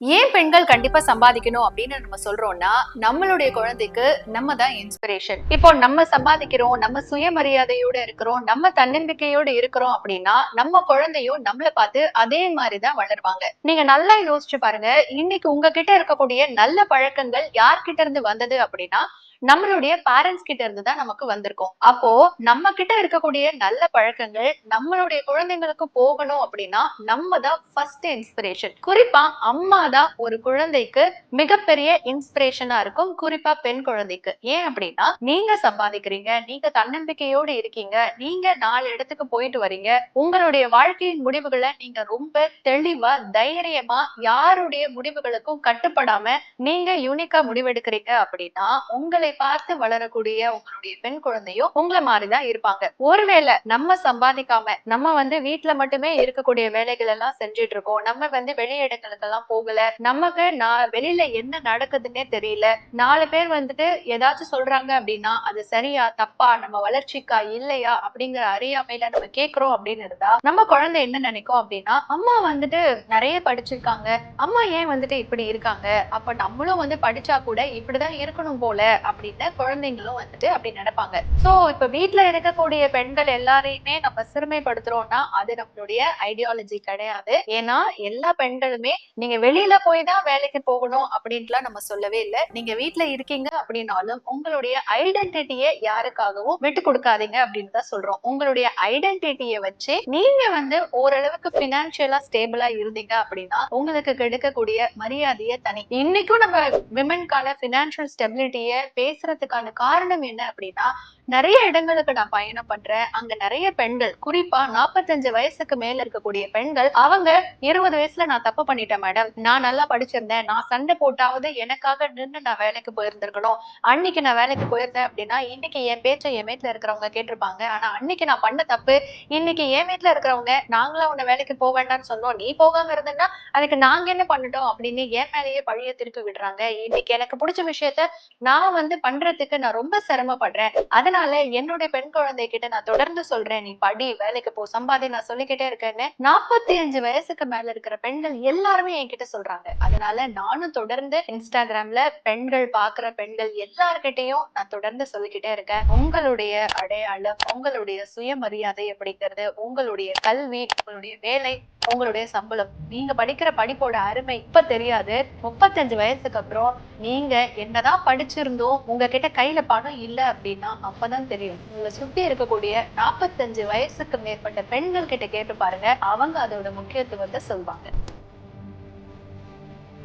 ஏன் பெண்கள் கண்டிப்பா சம்பாதிக்கணும் அப்படின்னு நம்ம சொல்றோம்னா நம்மளுடைய குழந்தைக்கு நம்ம தான் இன்ஸ்பிரேஷன் இப்போ நம்ம சம்பாதிக்கிறோம் நம்ம சுயமரியாதையோட இருக்கிறோம் நம்ம தன்னம்பிக்கையோட இருக்கிறோம் அப்படின்னா நம்ம குழந்தையும் நம்மளை பார்த்து அதே மாதிரிதான் வளருவாங்க. நீங்க நல்லா யோசிச்சு பாருங்க இன்னைக்கு உங்ககிட்ட இருக்கக்கூடிய நல்ல பழக்கங்கள் யார்கிட்ட இருந்து வந்தது அப்படின்னா நம்மளுடைய பேரண்ட்ஸ் கிட்ட இருந்து தான் நமக்கு வந்திருக்கும். அப்போ நம்ம கிட்ட இருக்கக்கூடிய நல்ல பழக்கங்கள் நம்மளுடைய குழந்தைங்களுக்கு போகணும் அப்படின்னா நம்ம தான் ஃபர்ஸ்ட் இன்ஸ்பிரேஷன் குறிப்பா அம்மா தான் ஒரு குழந்தைக்கு மிகப்பெரிய இன்ஸ்பிரேஷனா இருக்கும். குறிப்பா பெண் குழந்தைக்கு. ஏன் அப்படின்னா நீங்க சம்பாதிக்கிறீங்க நீங்க தன்னம்பிக்கையோடு இருக்கீங்க நீங்க நாலு இடத்துக்கு போயிட்டு வரீங்க. உங்களுடைய வாழ்க்கையின் முடிவுகளை நீங்க ரொம்ப தெளிவா தைரியமா யாருடைய முடிவுகளுக்கும் கட்டுப்படாம நீங்க யூனிக்கா முடிவெடுக்கிறீங்க அப்படின்னா உங்களை பார்த்து வளரக்கூடிய உங்களுடைய பெண் குழந்தையும் உங்களை மாதிரிதான் இருப்பாங்க. ஒருவேளை நம்ம சம்பாதிக்காம நம்ம வந்து வீட்டுல மட்டுமே இருக்கக்கூடிய வேலைகள் எல்லாம் செஞ்சுட்டு இருக்கோம். நம்ம வந்து வெளி எல்லாம் போகல. நமக்கு நான் வெளியில என்ன நடக்குதுன்னே தெரியல. நாலு பேர் வந்துட்டு ஏதாச்சும் சொல்றாங்க அப்படின்னா அது சரியா தப்பா நம்ம வளர்ச்சிக்கா இல்லையா அப்படிங்கிற அறியாமையில நம்ம கேக்குறோம் அப்படின்னு இருந்தா நம்ம குழந்தை என்ன நினைக்கும் அப்படின்னா அம்மா வந்துட்டு நிறைய படிச்சிருக்காங்க. அம்மா ஏன் வந்துட்டு இப்படி இருக்காங்க? அப்ப நம்மளும் வந்து படிச்சா கூட இப்படிதான் இருக்கணும் போல அப்படின்னு குழந்தைங்களும் வந்துட்டு அப்படி நடப்பாங்க. சோ இப்ப வீட்டில் இருக்கக்கூடிய பெண்கள் எல்லாரையுமே நம்ம சிறுமைப்படுத்துறோம்னா அது நம்மளுடைய ஐடியாலஜி கிடையாது. ஏன்னா எல்லா பெண்களுமே நீங்க வெளியில போய் தான் வேலைக்கு போகணும் அப்படின்ட்டுலாம் நம்ம சொல்லவே இல்லை. நீங்க வீட்டுல இருக்கீங்க அப்படின்னாலும் உங்களுடைய ஐடென்டிட்டியை யாருக்காகவும் விட்டு கொடுக்காதீங்க அப்படின்னு தான் சொல்றோம். உங்களுடைய ஐடென்டிட்டியை வச்சு நீங்க வந்து ஓரளவுக்கு பினான்சியலா ஸ்டேபிளா இருந்தீங்க அப்படின்னா உங்களுக்கு கிடைக்கக்கூடிய மரியாதையை தனி. இன்னைக்கும் நம்ம விமன்கான பினான்சியல் ஸ்டெபிலிட்டியை பேசுறதுக்கான காரணம் என்ன அப்படின்னா நிறைய இடங்களுக்கு நான் பயணம் பண்றேன். அங்க நிறைய பெண்கள் குறிப்பா நாற்பத்தஞ்சு வயசுக்கு மேல இருக்கக்கூடிய பெண்கள் அவங்க இருபது வயசுல நான் தப்பு பண்ணிட்டேன் மேடம் நான் நல்லா படிச்சிருந்தேன். நான் சண்டை போட்டாவது எனக்காக நின்று நான் வேலைக்கு போயிருந்திருக்கணும். அன்னைக்கு நான் வேலைக்கு போயிருந்தேன் அப்படின்னா இன்னைக்கு என் பேச்சை என் வீட்டுல இருக்கிறவங்க கேட்டிருப்பாங்க. ஆனா அன்னைக்கு நான் பண்ண தப்பு இன்னைக்கு என் வீட்டுல இருக்கிறவங்க நாங்களா உன்னை வேலைக்கு போக வேண்டாம்னு சொன்னோம். நீ போகாம இருந்தேன்னா அதுக்கு நாங்க என்ன பண்ணிட்டோம் அப்படின்னு என் மேலேயே பழிய திருப்பி விடுறாங்க. இன்னைக்கு எனக்கு பிடிச்ச விஷயத்த நான் வந்து பண்றதுக்கு நான் ரொம்ப சிரமப்படுறேன். அதனால என்னுடைய பெண் குழந்தை கிட்ட நான் தொடர்ந்து சொல்றேன். நீ படி வேலைக்கு போ சம்பாதி நான் சொல்லிக்கிட்டே இருக்கேன்னு நாற்பத்தி அஞ்சு வயசுக்கு மேல இருக்கிற பெண்கள் எல்லாருமே என்கிட்ட சொல்றாங்க. அதனால நானும் தொடர்ந்து இன்ஸ்டாகிராம்ல பெண்கள் பாக்குற பெண்கள் எல்லார்கிட்டையும் நான் தொடர்ந்து சொல்லிக்கிட்டே இருக்கேன். உங்களுடைய அடையாளம் உங்களுடைய சுயமரியாதை அப்படிங்கிறது உங்களுடைய கல்வி உங்களுடைய வேலை உங்களுடைய சம்பளம். நீங்க படிக்கிற படிப்போட அருமை இப்ப தெரியாது. முப்பத்தஞ்சு வயசுக்கு அப்புறம் நீங்க என்னதான் படிச்சிருந்தோம் உங்ககிட்ட கையில பணம் இல்ல அப்படின்னா அப்பதான் தெரியும். உங்களை சுத்தி இருக்கக்கூடிய நாற்பத்தஞ்சு வயசுக்கு மேற்பட்ட பெண்கள் கிட்ட கேட்டு பாருங்க. அவங்க அதோட முக்கியத்துவத்தை சொல்வாங்க.